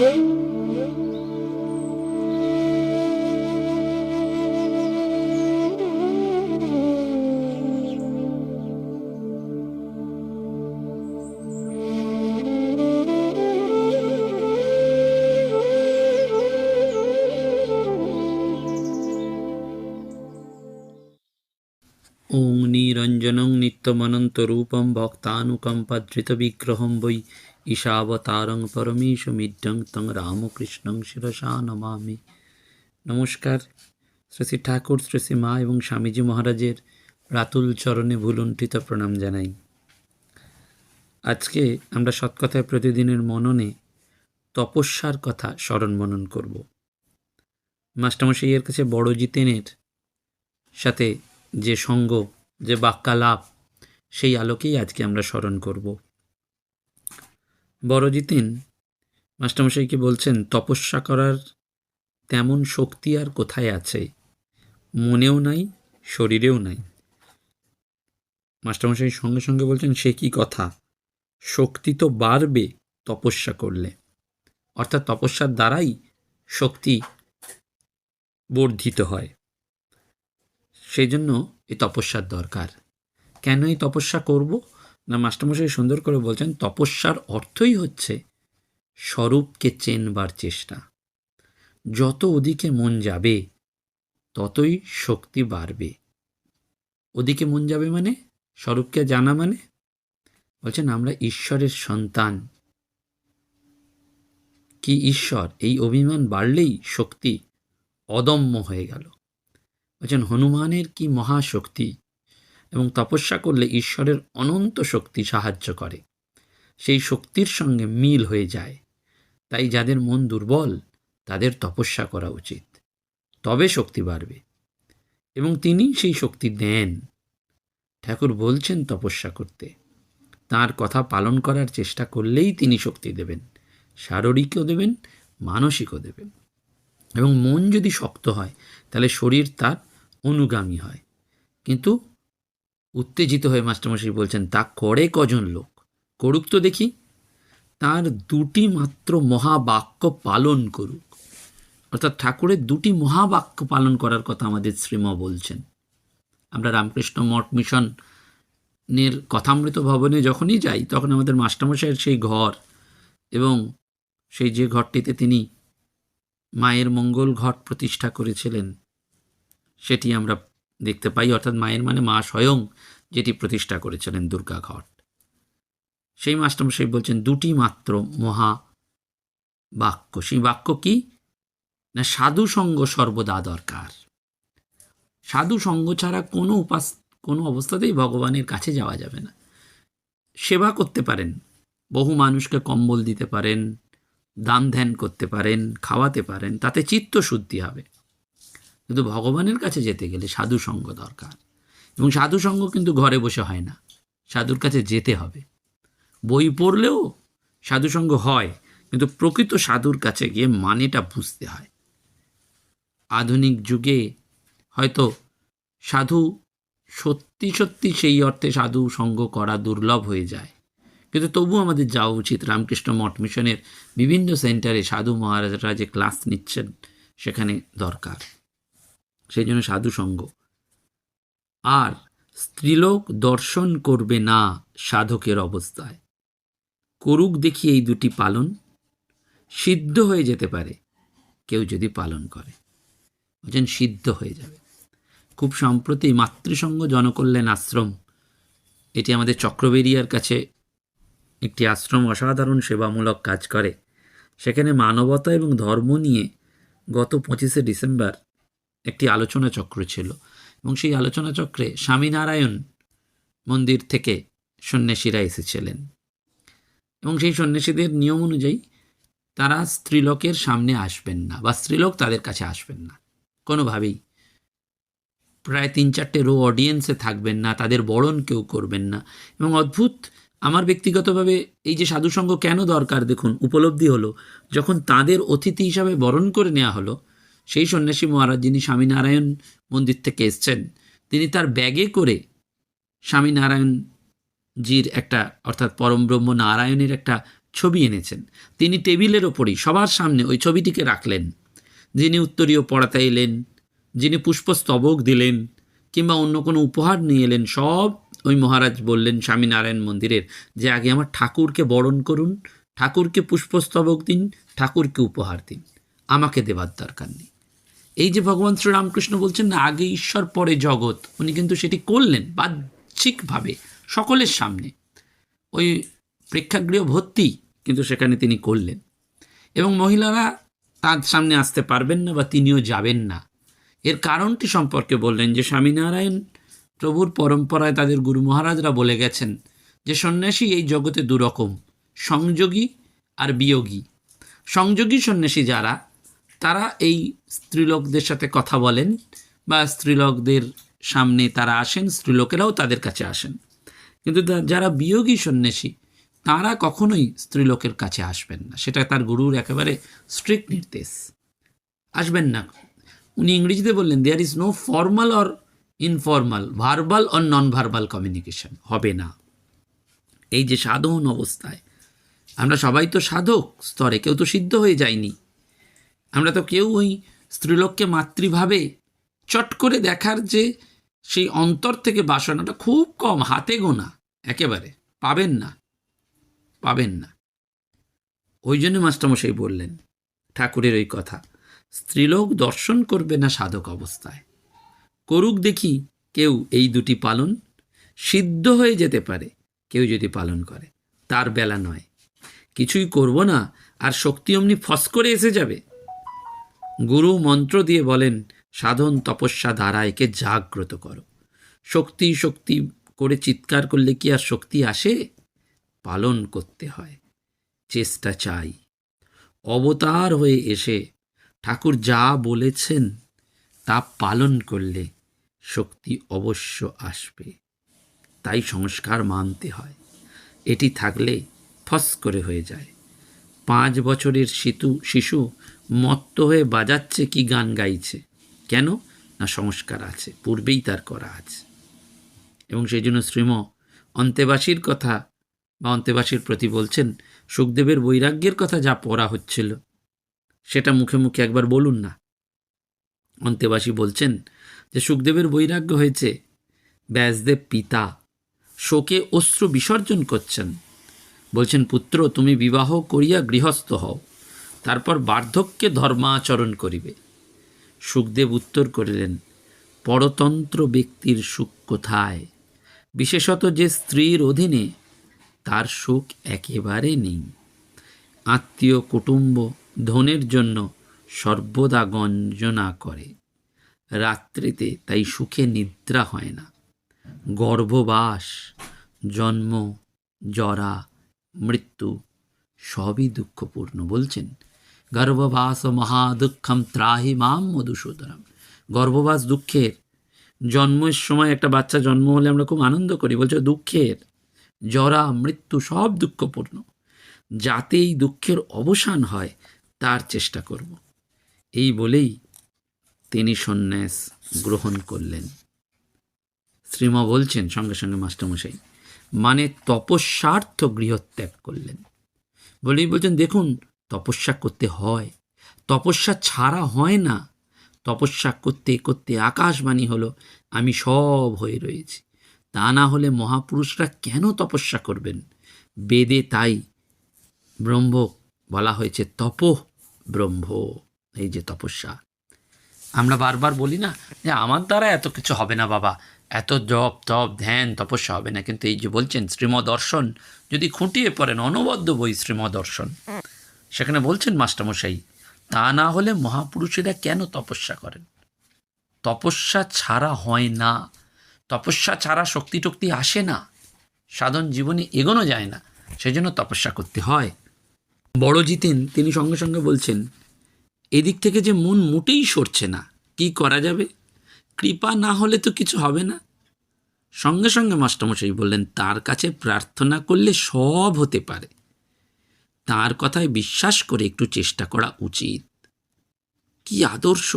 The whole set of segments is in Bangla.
ॐ निरञ्जनं नित्यमनन्तरूपं भक्तानुकम्पधृतविग्रहं वै ঈশাবতারং পরমেশমিড্ডং তং রামকৃষ্ণং শিরসা নমামি। নমস্কার শ্রী শ্রী ঠাকুর, শ্রী শ্রী মা এবং স্বামীজি মহারাজের রাতুল চরণে ভুলুণ্ঠিত প্রণাম জানাই। আজকে আমরা সৎকথায় প্রতিদিনের মননে তপস্যার কথা স্মরণ মনন করব। মাস্টারমশাইয়ের কাছে বড় জিতেনের সাথে যে সঙ্গ, যে বাক্যালাপ, সেই আলোকেই আজকে আমরা স্মরণ করব। বড় জিতেন মাস্টারমশাইকে বলছেন, তপস্যা করার তেমন শক্তি আর কোথায় আছে? মনেও নাই, শরীরেও নাই। মাস্টারমশাই সঙ্গে সঙ্গে বলছেন, সে কি কথা? শক্তি তো বাড়বে তপস্যা করলে। অর্থাৎ তপস্যার দ্বারাই শক্তি বর্ধিত হয়। সেই জন্য এই তপস্যার দরকার। কেন এই তপস্যা করব? না, মাস্টারমশাই সুন্দর করে বলছেন, তপস্যার অর্থই হচ্ছে স্বরূপকে চেনবার চেষ্টা। যত ওদিকে মন যাবে, ততই শক্তি বাড়বে। ওদিকে মন যাবে মানে? স্বরূপকে জানা মানে? বলছেন, আমরা ঈশ্বরের সন্তান। কি ঈশ্বর? এই অভিমান বাড়লেই শক্তি অদম্য হয়ে গেল। বলছেন, হনুমানের কি মহাশক্তি? এবং তপস্যা করলে ঈশ্বরের অনন্ত শক্তি সাহায্য করে। সেই শক্তির সঙ্গে মিল হয়ে যায়। তাই যাদের মন দুর্বল, তাদের তপস্যা করা উচিত। তবে শক্তি বাড়বে। এবং তিনি সেই শক্তি দেন। ঠাকুর বলছেন তপস্যা করতে। তার কথা পালন করার চেষ্টা করলেই তিনি শক্তি দেবেন। শারীরিকও দেবেন, মানসিকও দেবেন। এবং মন যদি শক্ত হয়, তাহলে শরীর তার অনুগামী হয়। কিন্তু উত্তেজিত হয়ে মাস্টারমশাই বলছেন, তা করে কজন লোক? করুক তো দেখি। তার দুটি মাত্র মহাবাক্য পালন করুক। অর্থাৎ ঠাকুরের দুটি মহাবাক্য পালন করার কথা আমাদের শ্রীম বলছেন। আমরা রামকৃষ্ণ মঠ মিশনের কথামৃত ভবনে যখনই যাই, তখন আমাদের মাস্টারমশাইয়ের সেই ঘর এবং সেই যে ঘরটিতে তিনি মায়ের মঙ্গল ঘট প্রতিষ্ঠা করেছিলেন, সেটি আমরা দেখতে পাই, অর্থাৎ মায়ের মানে মা স্বয়ং যেটি প্রতিষ্ঠা করেছিলেন দুর্গা ঘট। সেই মাস্টারমশাই বলছেন, দুটি মাত্র মহা বাক্য। সেই বাক্য কি? না, সাধু সঙ্গ সর্বদা দরকার। সাধু সঙ্গ ছাড়া কোনো উপাস, কোনো অবস্থাতেই ভগবানের কাছে যাওয়া যাবে না। সেবা করতে পারেন, বহু মানুষকে কম্বল দিতে পারেন, দান ধ্যান করতে পারেন, খাওয়াতে পারেন, তাতে চিত্ত শুদ্ধি হবে। কিন্তু ভগবানের কাছে যেতে গেলে সাধু সঙ্গ দরকার। এবং সাধু সঙ্গ কিন্তু ঘরে বসে হয় না। সাধুর কাছে যেতে হবে। বই পড়লেও সাধু সঙ্গ হয়, কিন্তু প্রকৃত সাধুর কাছে গিয়ে মানেটা বুঝতে হয়। আধুনিক যুগে হয়তো সাধু সত্যি সত্যি সেই অর্থে সাধু সঙ্গ করা দুর্লভ হয়ে যায়। কিন্তু তবু আমাদের যাওয়া উচিত। রামকৃষ্ণ মঠ মিশনের বিভিন্ন সেন্টারে সাধু মহারাজরা যে ক্লাস নিচ্ছেন, সেখানে দরকার। সেই জন্য সাধু সঙ্গ। আর স্ত্রীলোক দর্শন করবে না সাধকের অবস্থায়। করুক দেখি এই দুটি পালন, সিদ্ধ হয়ে যেতে পারে, কেউ যদি পালন করে। বলছেন, সিদ্ধ হয়ে যাবে। খুব সম্প্রতি মাতৃসঙ্গ জনকল্যাণ আশ্রম, এটি আমাদের চক্রবেরিয়ার কাছে একটি আশ্রম, অসাধারণ সেবামূলক কাজ করে। সেখানে মানবতা এবং ধর্ম নিয়ে গত পঁচিশে ডিসেম্বর একটি আলোচনা চক্র ছিল এবং সেই আলোচনা চক্রে স্বামীনারায়ণ মন্দির থেকে সন্ন্যাসীরা এসেছিলেন। এবং সেই সন্ন্যাসীদের নিয়ম অনুযায়ী তারা স্ত্রীলোকের সামনে আসবেন না বা স্ত্রীলোক তাদের কাছে আসবেন না। কোনোভাবেই। প্রায় তিন চারটে রো অডিয়েন্সে থাকবেন না, তাদের বরণ কেউ করবেন না। এবং অদ্ভুত, আমার ব্যক্তিগতভাবে এই যে সাধুসঙ্গ কেন দরকার দেখুন, উপলব্ধি হলো, যখন তাদের অতিথি হিসাবে বরণ করে নেওয়া হলো সেই সন্ন্যাসী মহারাজ যিনি স্বামীনারায়ণ মন্দির থেকে এসছেন, তিনি তার ব্যাগে করে স্বামীনারায়ণজির একটা, অর্থাৎ পরমব্রহ্ম নারায়ণের একটা ছবি এনেছেন। তিনি টেবিলের ওপরই, সবার সামনে ওই ছবিটিকে রাখলেন। যিনি উত্তরীয় পড়াতে এলেন, যিনি পুষ্পস্তবক দিলেন, কিংবা অন্য কোনো উপহার নিয়ে এলেন, সব ওই মহারাজ বললেন স্বামীনারায়ণ মন্দিরের যে আগে আমার ঠাকুরকে বরণ করুন, ঠাকুরকে পুষ্পস্তবক দিন, ঠাকুরকে উপহার দিন, আমাকে দেবার দরকার নেই। এই যে ভগবান শ্রীরামকৃষ্ণ বলছেন না, আগে ঈশ্বর, পরে জগৎ। উনি কিন্তু সেটি করলেন বাহ্যিকভাবে, সকলের সামনে। ওই প্রেক্ষাগৃহ ভর্তি কিন্তু সেখানে তিনি করলেন। এবং মহিলারা তার সামনে আসতে পারবেন না বা তিনিও যাবেন না। এর কারণটি সম্পর্কে বললেন যে স্বামীনারায়ণ প্রভুর পরম্পরায় তাদের গুরু মহারাজরা বলে গেছেন যে সন্ন্যাসী এই জগতে দুরকম, সংযোগী আর বিয়োগী। সংযোগী সন্ন্যাসী যারা তারা এই স্ত্রীলোকদের সাথে কথা বলেন বা স্ত্রীলোকদের সামনে তারা আসেন, স্ত্রীলোকেরাও তাদের কাছে আসেন। কিন্তু যারা বিয়োগী সন্ন্যাসী, তারা কখনোই স্ত্রীলোকের কাছে আসবেন না। সেটা তার গুরুর একেবারে স্ট্রিক্ট নির্দেশ। আসবেন না। উনি ইংরেজিতে বললেন there is no formal or informal verbal or non verbal communication হবে না। এই যে সাধন অবস্থায়, আমরা সবাই তো সাধক স্তরে, কেউ তো সিদ্ধ হয়ে যায়নি। আমরা তো কেউ ওই স্ত্রীলোককে মাতৃভাবে চট করে দেখার যে সেই অন্তর থেকে বাসনাটা খুব কম, হাতে গোনা, একেবারে। পাবেন না। পাবেন না। ওই জন্য মাস্টারমশাই বললেন, ঠাকুরের ওই কথা, স্ত্রীলোক দর্শন করবে না সাধক অবস্থায়। করুক দেখি কেউ এই দুটি পালন সিদ্ধ হয়ে যেতে পারে, কেউ যদি পালন করে। তার বেলা নয়। কিছুই করব না, আর শক্তি অমনি ফস করে এসে যাবে। গুরু মন্ত্র দিয়ে বলেন, সাধন তপস্যা দ্বারা একে জাগ্রত করো। শক্তি শক্তি করে চিৎকার করলে কি আর শক্তি আসে? পালন করতে হয়, চেষ্টা চাই। অবতার হয়ে এসে ঠাকুর যা বলেছেন তা পালন করলে শক্তি অবশ্য আসবে। তাই সংস্কার মানতে হয়। এটি থাকলে ফস করে হয়ে যায়। পাঁচ বছরের শিশু শিশু মত্ত হয়ে বাজাচ্ছে কি গান গাইছে। কেন? না সংস্কার আছে, পূর্বেই তার করা আছে। এবং সেই জন্য শ্রীম অন্তেবাসীর কথা বা অন্তেবাসীর প্রতি বলছেন, সুখদেবের বৈরাগ্যের কথা যা পড়া হচ্ছিল, সেটা মুখে মুখে একবার বলুন না। অন্তেবাসী বলছেন যে সুখদেবের বৈরাগ্য হয়েছে, ব্যাসদেব পিতা, শোকে অশ্রু বিসর্জন করছেন। বলছেন, পুত্র, তুমি বিবাহ করিয়া গৃহস্থ হও। তারপর বার্ধক্যে ধর্মাচরণ করিবে। সুখদেব উত্তর করিলেন, পরতন্ত্র ব্যক্তির সুখ কোথায়? বিশেষত যে স্ত্রীর অধীনে তার সুখ একেবারে নেই। আত্মীয় কুটুম্ব ধনের জন্য সর্বদা গঞ্জনা করে। রাত্রিতে তাই সুখে নিদ্রা হয় না। গর্ভবাস, জন্ম, জরা, মৃত্যু সবই দুঃখপূর্ণ। বলছেন গর্ভবাস মহাদুঃখম ত্রাহি মাম মধুসূদনম। গর্ভবাস দুঃখের। জন্মের সময় একটা বাচ্চা জন্ম হলে আমরা খুব আনন্দ করি। বলছে, দুঃখের, জরা, মৃত্যু সব দুঃখপূর্ণ। যাতে এই দুঃখের অবসান হয়, তার চেষ্টা করব। এই বলেই তিনি সন্ন্যাস গ্রহণ করলেন। শ্রীম বলছেন সঙ্গে সঙ্গে মাস্টারমশাই মানে তপস্যার্থ গৃহত্যাগ করলেন। বলেই বলছেন, দেখুন তপস্যা করতে হয়। তপস্যা ছাড়া হয় না। তপস্যা করতে করতে আকাশবাণী হলো, আমি সব হয়ে রয়েছি। তা না হলে মহাপুরুষরা কেন তপস্যা করবেন? বেদে তাই ব্রহ্ম বলা হয়েছে, তপ ব্রহ্ম। এই যে তপস্যা। আমরা বারবার বলি না যে, আমার দ্বারা এত কিছু হবে না বাবা। এত জপ, তপ, ধ্যান, তপস্যা হবে না। কিন্তু এই যে বলছেন শ্রীম দর্শন যদি খুঁটিয়ে পড়েন, অনবদ্য বই শ্রীম দর্শন সেখানে বলছেন মাস্টারমশাই, তা না হলে মহাপুরুষেরা কেন তপস্যা করেন? তপস্যা ছাড়া হয় না। তপস্যা ছাড়া শক্তি টক্তি আসে না। সাধন জীবনে এগোনো যায় না। সেই জন্য তপস্যা করতে হয়। বড় জিতেন তিনি সঙ্গে সঙ্গে বলছেন, এদিক থেকে যে মন মোটেই সরছে না, কি করা যাবে? কৃপা না হলে তো কিছু হবে না। সঙ্গে সঙ্গে মাস্টারমশাই বললেন, তার কাছে প্রার্থনা করলে সব হতে পারে। তার কথায় বিশ্বাস করে একটু চেষ্টা করা উচিত। কি আদর্শ!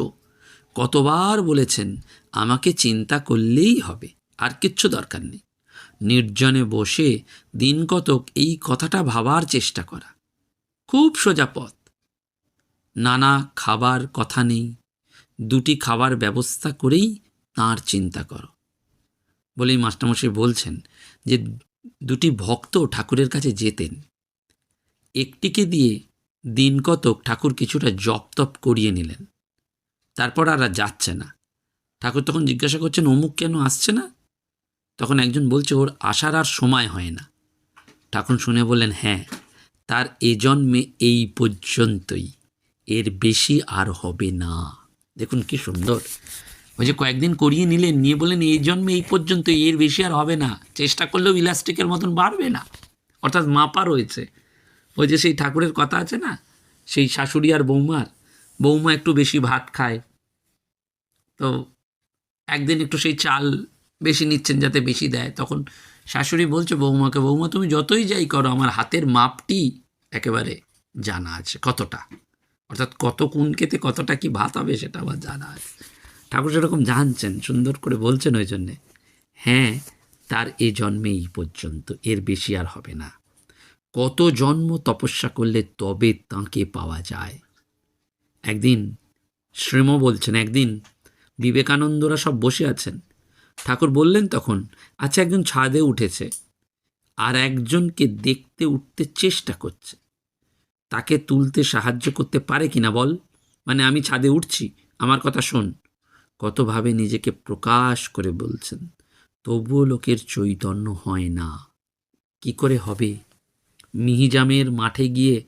কতবার বলেছেন, আমাকে চিন্তা করলেই হবে, আর কিচ্ছু দরকার নেই। নির্জনে বসে দিন কতক এই কথাটা ভাবার চেষ্টা করা। খুব সোজা পথ। নানা খাবার কথা নেই, দুটি খাবার ব্যবস্থা করেই তাঁর চিন্তা করো। বলেই মাস্টারমশাই বলছেন যে, দুটি ভক্ত ঠাকুরের কাছে যেতেন। একটিকে দিয়ে দিন কতক ঠাকুর কিছুটা জপ তপ করিয়ে নিলেন। তারপর আর যাচ্ছে না। ঠাকুর তখন জিজ্ঞাসা করছেন, অমুক কেন আসছে না? তখন একজন বলছে, ওর আসার আর সময় হয় না। ঠাকুর শুনে বললেন হ্যাঁ তার এ জন্মে এই পর্যন্তই। এর বেশি আর হবে না। দেখুন কি সুন্দর। ওই যে কয়েকদিন করিয়ে নিলেন, নিয়ে বললেন এই জন্মে এই পর্যন্ত এর বেশি আর হবে না। চেষ্টা করলেও ইলাস্টিকের মতন বাড়বে না। অর্থাৎ মাপা রয়েছে। ওই যে সেই ঠাকুরের কথা আছে না? সেই শাশুড়ি আর বৌমার। বৌমা একটু বেশি ভাত খায়। তো একদিন একটু সেই চাল বেশি নিচ্ছেন যাতে বেশি দেয়। তখন শাশুড়ি বলছে বৌমাকে, বৌমা, তুমি যতই যাই করো, আমার হাতের মাপটি একেবারে জানা আছে। কতটা? অর্থাৎ কত কোন কেতে কতটা কি ভাত হবে সেটা আবার জানা আছে। ঠাকুর সেরকম জানছেন, সুন্দর করে বলছেন ওই জন্যে। হ্যাঁ তার এ জন্মে এই পর্যন্ত। এর বেশি আর হবে না। কত জন্ম তপস্যা করলে তবে তাঁকে পাওয়া যায়? একদিন শ্রীম বলছেন, একদিন বিবেকানন্দরা সব বসে আছেন। ঠাকুর বললেন তখন আচ্ছা একজন ছাদে উঠেছে আর একজনকে দেখতে উঠতে চেষ্টা করছে। তাকে তুলতে সাহায্য করতে পারে কিনা বল? মানে আমি ছাদে উঠছি, আমার কথা শোন। কতভাবে নিজেকে প্রকাশ করে বলছেন, তবুও লোকের চৈতন্য হয় না। কি করে হবে? মিহিজামের মাঠে গিয়ে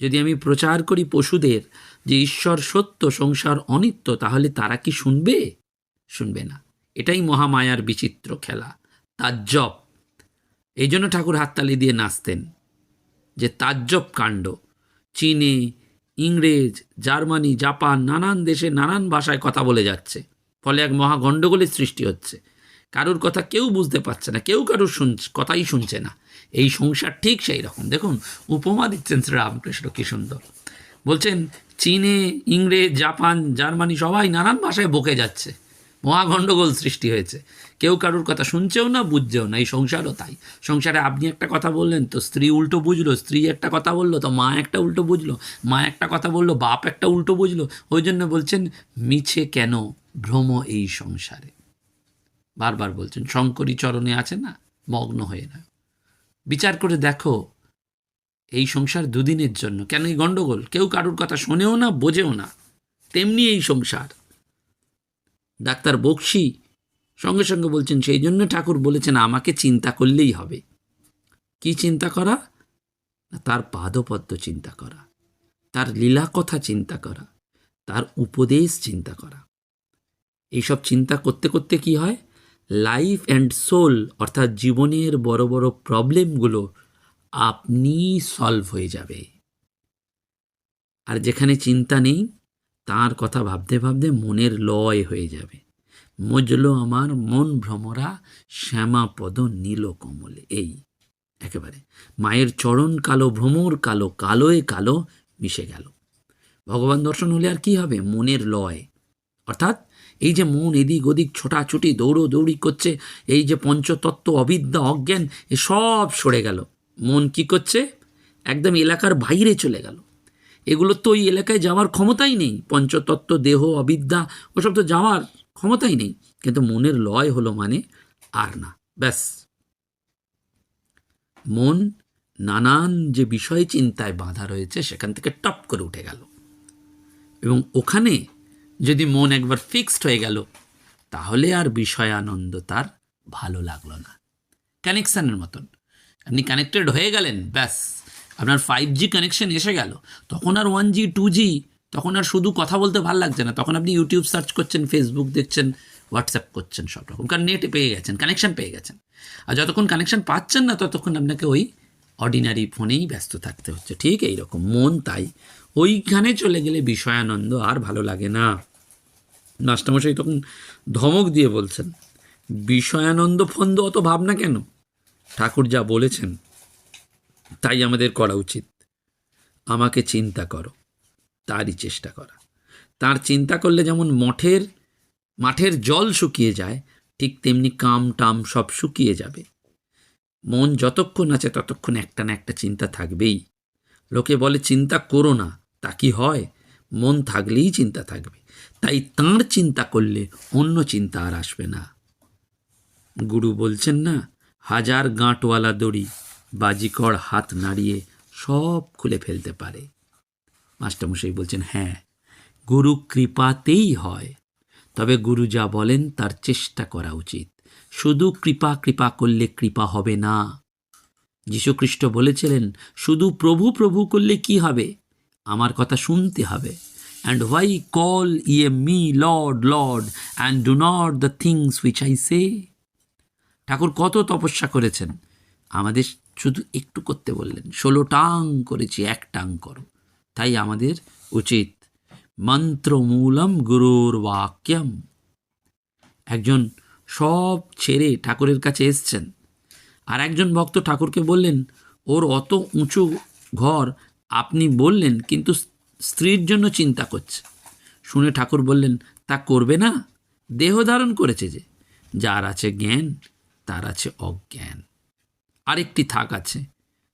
যদি আমি প্রচার করি পশুদের যে ঈশ্বর সত্য, সংসার অনিত্য, তাহলে তারা কি শুনবে? শুনবে না। এটাই মহামায়ার বিচিত্র খেলা, তাজ্জব। এই জন্য ঠাকুর হাততালি দিয়ে নাচতেন যে তাজ্জব কাণ্ড। চীনে, ইংরেজ, জার্মানি, জাপান, নানান দেশে নানান ভাষায় কথা বলে যাচ্ছে। ফলে এক মহা গণ্ডগোলের সৃষ্টি হচ্ছে। কারুর কথা কেউ বুঝতে পারছে না, কেউ কারুর শুন, কথাই শুনছে না। এই সংসার ঠিক সেই রকম। দেখুন, উপমা দিচ্ছেন শ্রী রামকৃষ্ণ, কি সুন্দর। বলছেন, চীনে, ইংরেজ, জাপান, জার্মানি সবাই নানান ভাষায় বকে যাচ্ছে। মহা গণ্ডগোল সৃষ্টি হয়েছে। কেউ কারুর কথা শুনছেও না, বুঝছেও না। এই সংসারও তাই। সংসারে আপনি একটা কথা বললেন, তো স্ত্রী উল্টো বুঝলো, স্ত্রী একটা কথা বলল, তো মা একটা উল্টো বুঝলো, মা একটা কথা বলল, বাপ একটা উল্টো বুঝলো। ওই জন্য বলছেন, মিছে কেন ভ্রম এই সংসারে? বারবার বলছেন, শঙ্করী চরণে আছে না, মগ্ন হয়ে না। বিচার করে দেখো, এই সংসার দুদিনের জন্য। কেন এই গণ্ডগোল কেউ কারুর কথা শোনেও না, বোঝেও না। তেমনি এই সংসার। ডাক্তার বক্সি সঙ্গে সঙ্গে বলছেন, সেই জন্য ঠাকুর বলেছেন, আমাকে চিন্তা করলেই হবে। কি চিন্তা করা? না, তার পাদপদ্ম চিন্তা করা। তার লীলা কথা চিন্তা করা। তার উপদেশ চিন্তা করা। এইসব চিন্তা করতে করতে কি হয়? লাইফ অ্যান্ড সোল অর্থাৎ জীবনের বড় বড় প্রবলেমগুলো আপনি সলভ হয়ে যাবে। আর যেখানে চিন্তা নেই, তার কথা ভাবতে ভাবতে মনের লয় হয়ে যাবে। মজল আমার মন ভ্রমরা শ্যামাপদ নীল কমলে, এই। একেবারে। মায়ের চরণ কালো ভ্রমর, কালো কালোয় কালো মিশে গেল। ভগবান দর্শন হলে আর কি হবে? মনের লয়। অর্থাৎ এই যে মন এদিক ওদিক ছোটাছুটি, দৌড়ো দৌড়ি করছে, এই যে পঞ্চতত্ত্ব, অবিদ্যা, অজ্ঞান, এ সব সরে গেল। মন কি করছে? একদম এলাকার বাইরে চলে গেল। এগুলো তো ওই এলাকায় যাওয়ার ক্ষমতাই নেই। পঞ্চতত্ত্ব, দেহ, অবিদ্যা, ওসব তো যাওয়ার ক্ষমতাই নেই। কিন্তু মনের লয় হলো মানে আর না। ব্যাস। মন নানান যে বিষয় চিন্তায় বাঁধা রয়েছে, সেখান থেকে টপ করে উঠে গেল। এবং ওখানে যদি মন একবার ফিক্সড হয়ে গেল, তাহলে আর বিষয় আনন্দ তার ভালো লাগল না। কানেকশানের মতন। আপনি কানেক্টেড হয়ে গেলেন, ব্যাস। আপনার ফাইভ জি কানেকশন এসে গেল। তখন আর ওয়ান জি টু জি তখন আর শুধু কথা বলতে ভালো লাগছে না। তখন আপনি ইউটিউব সার্চ করছেন ফেসবুক দেখছেন হোয়াটসঅ্যাপ করছেন, সব রকম। কারণ নেটে পেয়ে গেছেন কানেকশন পেয়ে গেছেন। আর যতক্ষণ কানেকশন পাচ্ছেন না, ততক্ষণ আপনাকে ওই অর্ডিনারি ফোনেই ব্যস্ত থাকতে হচ্ছে। ঠিক এই রকম মন তাই। ওইখানে চলে গেলে বিষয়ানন্দ আর ভালো লাগে না। মাস্টারমশাই তখন ধমক দিয়ে বলছেন, বিষয়ানন্দ ফন্দ অত ভাবনা কেন? ঠাকুর যা বলেছেন, তাই আমাদের করা উচিত। আমাকে চিন্তা করো, তারই চেষ্টা করা। তার চিন্তা করলে যেমন মঠের, মাঠের জল শুকিয়ে যায়, ঠিক তেমনি কাম টাম সব শুকিয়ে যাবে। মন যতক্ষণ আছে ততক্ষণ একটা না একটা চিন্তা থাকবেই। লোকে বলে, চিন্তা করো না, তা কি হয়? মন থাকলেই চিন্তা থাকবে। তাই তাঁর চিন্তা করলে অন্য চিন্তা আর আসবে না। গুরু বলছেন না, হাজার গাঁটওয়ালা দড়ি, বাজিকর হাত নাড়িয়ে সব খুলে ফেলতে পারে। মাস্টারমশাই বলছেন হ্যাঁ গুরু কৃপাতেই হয়। তবে গুরু যা বলেন তার চেষ্টা করা উচিত। শুধু কৃপা কৃপা করলে কৃপা হবে না। যীশুখ্রিস্ট বলেছিলেন, শুধু প্রভু প্রভু করলে কি হবে? আমার কথা শুনতে হবে। And why call ye me lord lord and do not the things which I say ঠাকুর কত তপস্যা করেছেন। আমাদের শুধু একটু করতে বললেন। ষোলো টাং করেছি, এক টাং করো। তাই আমাদের উচিত। মন্ত্রমূলম গুরুর বাক্যম। একজন সব ছেড়ে ঠাকুরের কাছে এসছেন। আর একজন ভক্ত ঠাকুরকে বললেন, ওর অত উঁচু ঘর আপনি বললেন, কিন্তু স্ত্রীর জন্য চিন্তা করছে। শুনে ঠাকুর বললেন, তা করবে না? দেহ ধারণ করেছে যে, যার আছে জ্ঞান, তার আছে অজ্ঞান। আরেকটি থাক আছে,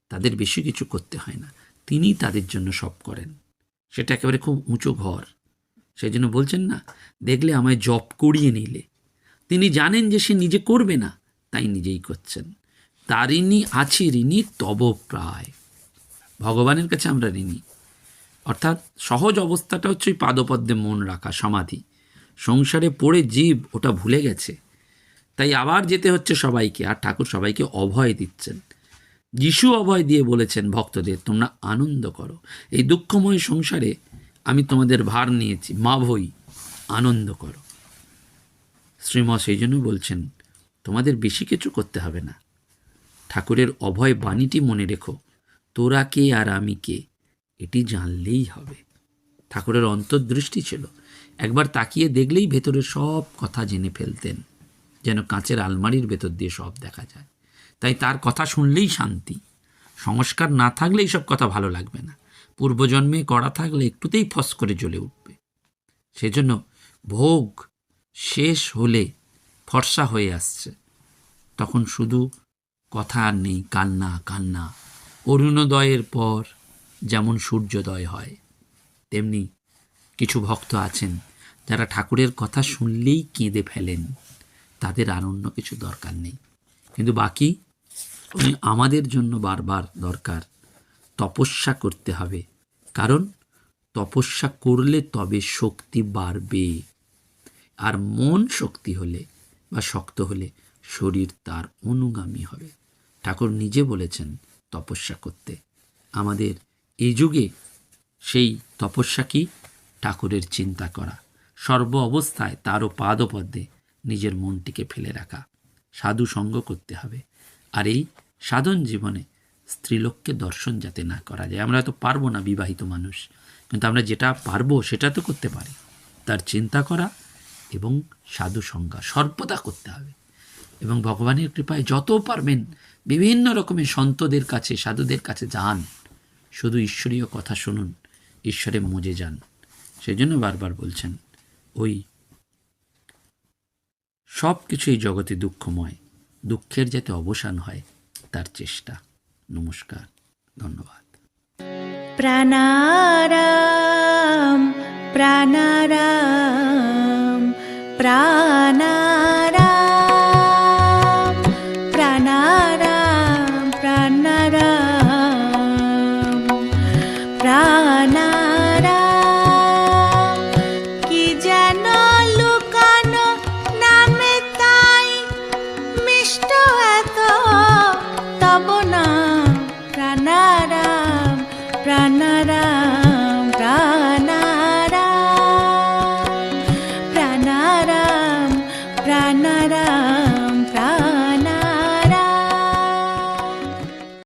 তাদের বেশি কিছু করতে হয় না। তিনি তাদের জন্য সব করেন। সেটা একেবারে খুব উঁচু ঘর। সেই জন্য বলছেন না, দেখলে আমায় জব করিয়ে নিলে। তিনি জানেন যে সে নিজে করবে না, তাই নিজেই করছেন। তারিণী আছি ঋণী, তব প্রায়। ভগবানের কাছে আমরা ঋণী। অর্থাৎ সহজ অবস্থাটা হচ্ছে ওই পাদপদ্মে মন রাখা, সমাধি। সংসারে পড়ে জীব, ওটা ভুলে গেছে। তাই আবার যেতে হচ্ছে সবাইকে, আর ঠাকুর সবাইকে অভয় দিচ্ছেন। যিশু অভয় দিয়ে বলেছেন ভক্তদের, তোমরা আনন্দ করো। এই দুঃখময় সংসারে আমি তোমাদের ভার নিয়েছি, মা ভই, আনন্দ করো। শ্রীম সেই জন্য বলছেন, তোমাদের বেশি কিছু করতে হবে না। ঠাকুরের অভয় বাণীটি মনে রেখো। তোরা কে আর আমি কে? এটি জানলেই হবে। ঠাকুরের অন্তর্দৃষ্টি ছিল। একবার তাকিয়ে দেখলেই ভেতরের সব কথা জেনে ফেলতেন, যেন কাঁচের আলমারির ভেতর দিয়ে সব দেখা যায়। তাই তার কথা শুনলেই শান্তি। সংস্কার না থাকলে এইসব কথা ভালো লাগবে না। পূর্বজন্মে করা থাকলে একটুতেই ফস করে জ্বলে উঠবে। সেজন্য ভোগ শেষ হলে ফর্সা হয়ে আসছে। তখন শুধু কথা আর নেই, কান্না কান্না। অরুণোদয়ের পর যেমন সূর্যোদয় হয়, তেমনি কিছু ভক্ত আছেন যারা ঠাকুরের কথা শুনলেই কেঁদে ফেলেন। তাদের আর অন্য কিছু দরকার নেই। কিন্তু বাকি আমাদের জন্য বারবার দরকার তপস্যা করতে হবে। কারণ তপস্যা করলে তবে শক্তি বাড়বে। আর মন শক্তি হলে বা শক্ত হলে শরীর তার অনুগামী হবে। ঠাকুর নিজে বলেছেন তপস্যা করতে। আমাদের এই যুগে সেই তপস্যা কি? ঠাকুরের চিন্তা করা। সর্ব অবস্থায় তারও পাদপদ্মে নিজের মনটিকে ফেলে রাখা। সাধু সঙ্গ করতে হবে। আর এই সাধন জীবনে স্ত্রীলোককে দর্শন যাতে না করা যায়। আমরা তো পারব না বিবাহিত মানুষ। কিন্তু আমরা যেটা পারব সেটা তো করতে পারি। তার চিন্তা করা এবং সাধু সংজ্ঞা সর্বদা করতে হবে। এবং ভগবানের কৃপায় যত পারবেন, বিভিন্ন রকমের সন্তদের কাছে, সাধুদের কাছে যান। শুধু ঈশ্বরীয় কথা শুনুন, ঈশ্বরে মজে যান। সেজন্য বারবার বলছেন, ওই সব কিছু এই জগতে দুঃখময়। দুঃখের যাতে অবসান হয়, তার চেষ্টা। নমস্কার, ধন্যবাদ। প্রাণারাম প্রাণারাম প্রাণারাম।